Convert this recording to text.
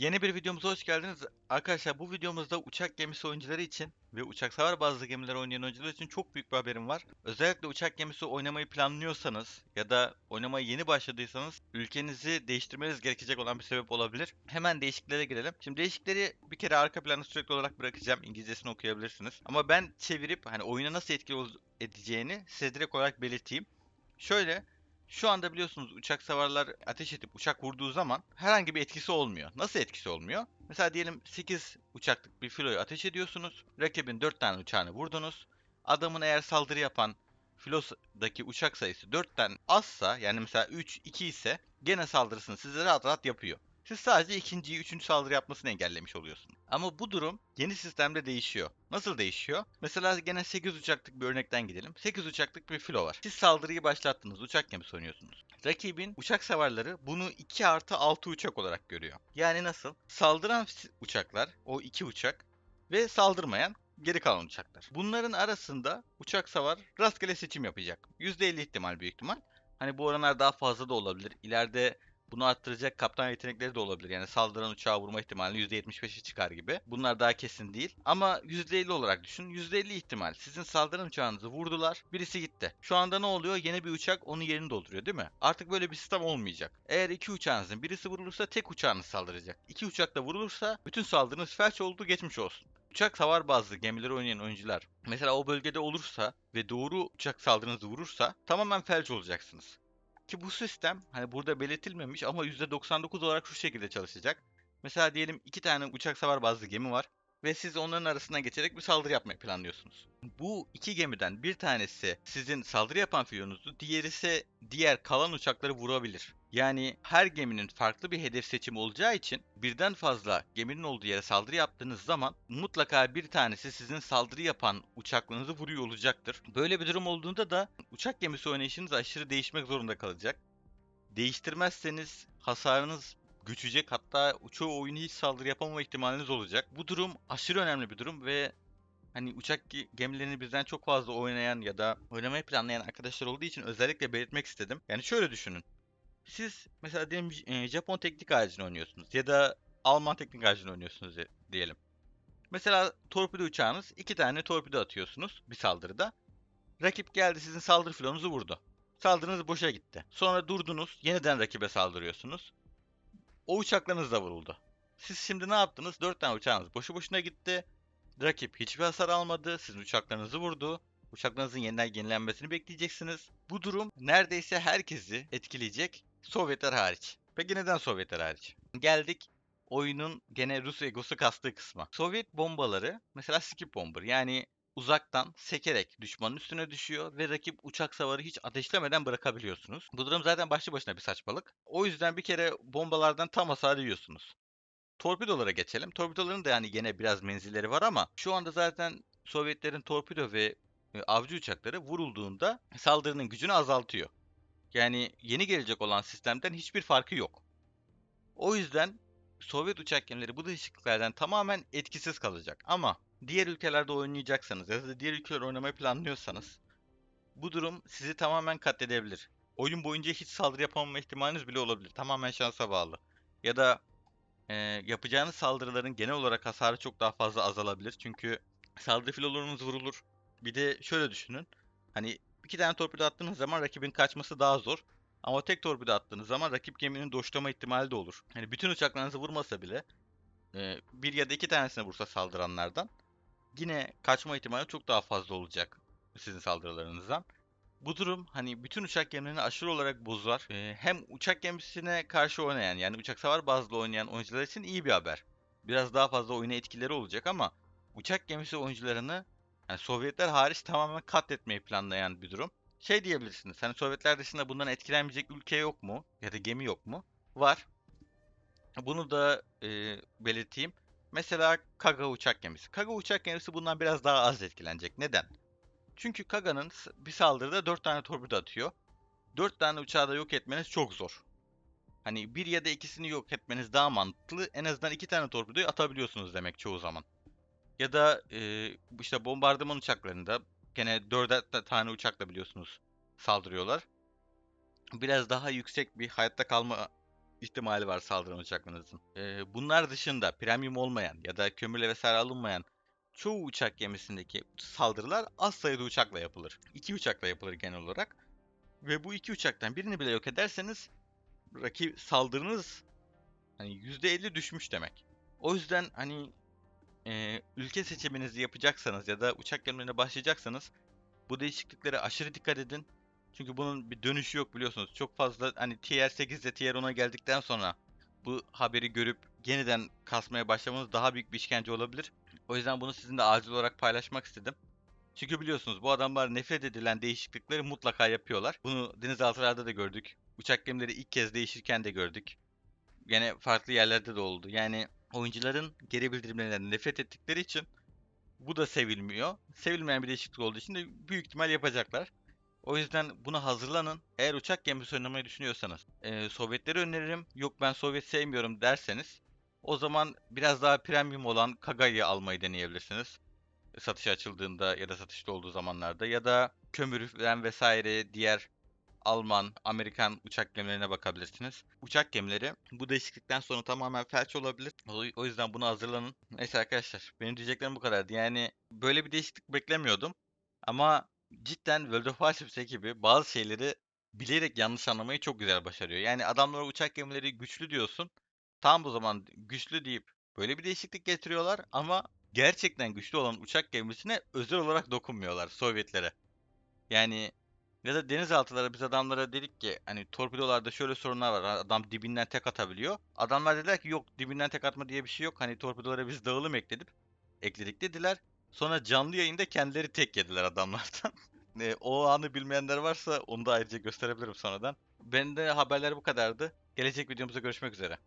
Yeni bir videomuza hoş geldiniz. Arkadaşlar bu videomuzda uçak gemisi oyuncuları için ve uçak savar bazlı gemiler oynayan oyuncular için çok büyük bir haberim var. Özellikle uçak gemisi oynamayı planlıyorsanız ya da oynamaya yeni başladıysanız ülkenizi değiştirmeniz gerekecek olan bir sebep olabilir. Hemen değişikliklere girelim. Şimdi değişiklikleri bir kere arka planda sürekli olarak bırakacağım. İngilizcesini okuyabilirsiniz. Ama ben çevirip hani oyuna nasıl etkili edeceğini size direkt olarak belirteyim. Şöyle şu anda biliyorsunuz uçak savarlar ateş edip uçak vurduğu zaman herhangi bir etkisi olmuyor. Nasıl etkisi olmuyor? Mesela diyelim 8 uçaklık bir filoyu ateş ediyorsunuz. Rakibin 4 tane uçağını vurdunuz. Adamın eğer saldırı yapan filodaki uçak sayısı 4'ten azsa yani mesela 3, 2 ise gene saldırısını size rahat rahat yapıyor. Siz sadece ikinciyi, üçüncü saldırı yapmasını engellemiş oluyorsunuz. Ama bu durum yeni sistemde değişiyor. Nasıl değişiyor? Mesela gene 8 uçaklık bir örnekten gidelim. 8 uçaklık bir filo var. Siz saldırıyı başlattınız. Uçak gemisi oynuyorsunuz. Rakibin uçak savarları bunu 2 artı 6 uçak olarak görüyor. Yani nasıl? Saldıran uçaklar, o 2 uçak ve saldırmayan geri kalan uçaklar. Bunların arasında uçak savar rastgele seçim yapacak. %50 ihtimal büyük ihtimal. Hani bu oranlar daha fazla da olabilir. İleride bunu arttıracak kaptan yetenekleri de olabilir. Yani saldıran uçağı vurma ihtimali %75'e çıkar gibi. Bunlar daha kesin değil. Ama %50 olarak düşün. %50 ihtimal. Sizin saldıran uçağınızı vurdular. Birisi gitti. Şu anda ne oluyor? Yeni bir uçak onun yerini dolduruyor değil mi? Artık böyle bir sistem olmayacak. Eğer iki uçağınızın birisi vurulursa tek uçağınız saldıracak. İki uçak da vurulursa bütün saldırınız felç oldu geçmiş olsun. Uçak savar bazlı gemileri oynayan oyuncular mesela o bölgede olursa ve doğru uçak saldırınızı vurursa tamamen felç olacaksınız. Ki bu sistem hani burada belirtilmemiş ama %99 olarak şu şekilde çalışacak. Mesela diyelim iki tane uçak savar bazlı gemi var ve siz onların arasından geçerek bir saldırı yapmayı planlıyorsunuz. Bu iki gemiden bir tanesi sizin saldırı yapan filonuzu, diğeri ise diğer kalan uçakları vurabilir. Yani her geminin farklı bir hedef seçimi olacağı için birden fazla geminin olduğu yere saldırı yaptığınız zaman mutlaka bir tanesi sizin saldırı yapan uçaklarınızı vuruyor olacaktır. Böyle bir durum olduğunda da uçak gemisi oynayışınız aşırı değişmek zorunda kalacak. Değiştirmezseniz hasarınız güçecek hatta çoğu oyunu hiç saldırı yapamama ihtimaliniz olacak. Bu durum aşırı önemli bir durum ve hani uçak ge- gemilerini bizden çok fazla oynayan ya da oynamayı planlayan arkadaşlar olduğu için özellikle belirtmek istedim. Yani şöyle düşünün. Siz mesela diyelim e, Japon teknik ağacını oynuyorsunuz ya da Alman teknik ağacını oynuyorsunuz di- diyelim. Mesela torpido uçağınız iki tane torpido atıyorsunuz bir saldırıda. Rakip geldi sizin saldırı filonuzu vurdu. Saldırınız boşa gitti. Sonra durdunuz, yeniden rakibe saldırıyorsunuz. O uçaklarınız da vuruldu. Siz şimdi ne yaptınız? 4 tane uçağınız boşu boşuna gitti. Rakip hiçbir hasar almadı. Sizin uçaklarınızı vurdu. Uçaklarınızın yeniden yenilenmesini bekleyeceksiniz. Bu durum neredeyse herkesi etkileyecek. Sovyetler hariç. Peki neden Sovyetler hariç? Geldik oyunun gene Rus egosu kastığı kısma. Sovyet bombaları mesela skip bomber yani uzaktan sekerek düşmanın üstüne düşüyor ve rakip uçak savarı hiç ateşlemeden bırakabiliyorsunuz. Bu durum zaten başlı başına bir saçmalık. O yüzden bir kere bombalardan tam hasar yiyorsunuz. Torpidolara geçelim. Torpidoların da yani gene biraz menzilleri var ama şu anda zaten Sovyetlerin torpido ve e, avcı uçakları vurulduğunda saldırının gücünü azaltıyor. Yani yeni gelecek olan sistemden hiçbir farkı yok. O yüzden Sovyet uçak gemileri bu değişikliklerden tamamen etkisiz kalacak. Ama diğer ülkelerde oynayacaksanız ya da diğer ülkeler oynamayı planlıyorsanız bu durum sizi tamamen katledebilir. Oyun boyunca hiç saldırı yapamama ihtimaliniz bile olabilir. Tamamen şansa bağlı. Ya da e, yapacağınız saldırıların genel olarak hasarı çok daha fazla azalabilir. Çünkü saldırı filolarınız vurulur. Bir de şöyle düşünün. Hani iki tane torpido attığınız zaman rakibin kaçması daha zor. Ama tek torpido attığınız zaman rakip geminin doşlama ihtimali de olur. Hani bütün uçaklarınızı vurmasa bile e, bir ya da iki tanesine vursa saldıranlardan yine kaçma ihtimali çok daha fazla olacak sizin saldırılarınızdan. Bu durum hani bütün uçak gemilerini aşırı olarak bozar. Ee, hem uçak gemisine karşı oynayan yani uçak savar bazlı oynayan oyuncular için iyi bir haber. Biraz daha fazla oyuna etkileri olacak ama uçak gemisi oyuncularını yani Sovyetler hariç tamamen katletmeyi planlayan bir durum. Şey diyebilirsiniz hani Sovyetler dışında bundan etkilenmeyecek ülke yok mu? Ya da gemi yok mu? Var. Bunu da e, belirteyim. Mesela Kaga uçak gemisi. Kaga uçak gemisi bundan biraz daha az etkilenecek. Neden? Çünkü Kaga'nın bir saldırıda 4 tane torpido atıyor. 4 tane uçağı da yok etmeniz çok zor. Hani bir ya da ikisini yok etmeniz daha mantıklı. En azından iki tane torpidoyu atabiliyorsunuz demek çoğu zaman. Ya da e, işte bombardıman uçaklarında gene 4 tane uçakla biliyorsunuz saldırıyorlar. Biraz daha yüksek bir hayatta kalma ihtimali var saldıran uçaklarınızın. Ee, bunlar dışında premium olmayan ya da kömürle vesaire alınmayan çoğu uçak gemisindeki saldırılar az sayıda uçakla yapılır. İki uçakla yapılır genel olarak. Ve bu iki uçaktan birini bile yok ederseniz rakip saldırınız hani %50 düşmüş demek. O yüzden hani e, ülke seçiminizi yapacaksanız ya da uçak gemilerine başlayacaksanız bu değişikliklere aşırı dikkat edin. Çünkü bunun bir dönüşü yok biliyorsunuz. Çok fazla hani Tier 8 ile Tier 10'a geldikten sonra bu haberi görüp yeniden kasmaya başlamanız daha büyük bir işkence olabilir. O yüzden bunu sizinle acil olarak paylaşmak istedim. Çünkü biliyorsunuz bu adamlar nefret edilen değişiklikleri mutlaka yapıyorlar. Bunu denizaltılarda da gördük. Uçak gemileri ilk kez değişirken de gördük. Yine farklı yerlerde de oldu. Yani oyuncuların geri bildirimlerinden nefret ettikleri için bu da sevilmiyor. Sevilmeyen bir değişiklik olduğu için de büyük ihtimal yapacaklar. O yüzden buna hazırlanın. Eğer uçak gemisi oynamayı düşünüyorsanız e, Sovyetleri öneririm. Yok ben Sovyet sevmiyorum derseniz o zaman biraz daha premium olan Kaga'yı almayı deneyebilirsiniz. Satışa açıldığında ya da satışta olduğu zamanlarda ya da kömürden vesaire diğer Alman, Amerikan uçak gemilerine bakabilirsiniz. Uçak gemileri bu değişiklikten sonra tamamen felç olabilir. O, yüzden buna hazırlanın. Neyse arkadaşlar benim diyeceklerim bu kadardı. Yani böyle bir değişiklik beklemiyordum. Ama cidden World of Warships ekibi bazı şeyleri bilerek yanlış anlamayı çok güzel başarıyor. Yani adamlara uçak gemileri güçlü diyorsun. Tam bu zaman güçlü deyip böyle bir değişiklik getiriyorlar ama gerçekten güçlü olan uçak gemisine özel olarak dokunmuyorlar Sovyetlere. Yani ya da denizaltılara biz adamlara dedik ki hani torpidolarda şöyle sorunlar var. Adam dibinden tek atabiliyor. Adamlar dediler ki yok dibinden tek atma diye bir şey yok. Hani torpidolara biz dağılım ekledik. Ekledik dediler. Sonra canlı yayında kendileri tek yediler adamlardan. O anı bilmeyenler varsa onu da ayrıca gösterebilirim sonradan. Bende haberler bu kadardı. Gelecek videomuzda görüşmek üzere.